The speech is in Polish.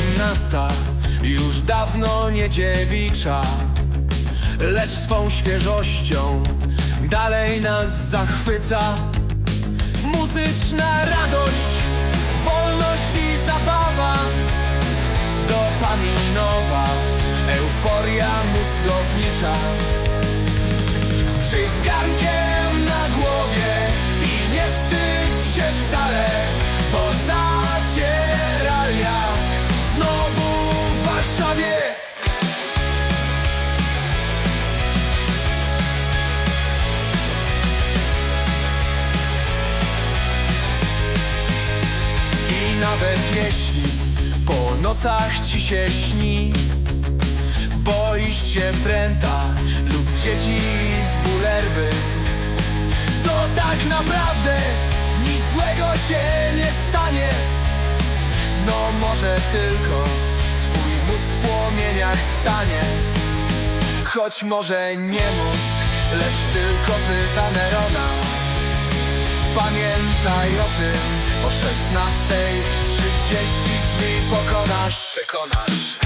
osiemnasta Już dawno nie dziewicza Lecz swą świeżością Dalej nas zachwyca. Muzyczna radość Wolność i zabawa Dopaminowa Euforia mózgownicza nawet jeśli po nocach ci się śni. Boisz się pręta lub dzieci z bulerby. To tak naprawdę nic złego się nie stanie. No może tylko twój mózg w płomieniach stanie. Choć może nie mózg, lecz tylko pyta Nerona Pamiętaj o tym, o 16.30 drzwi pokonasz. Przekonasz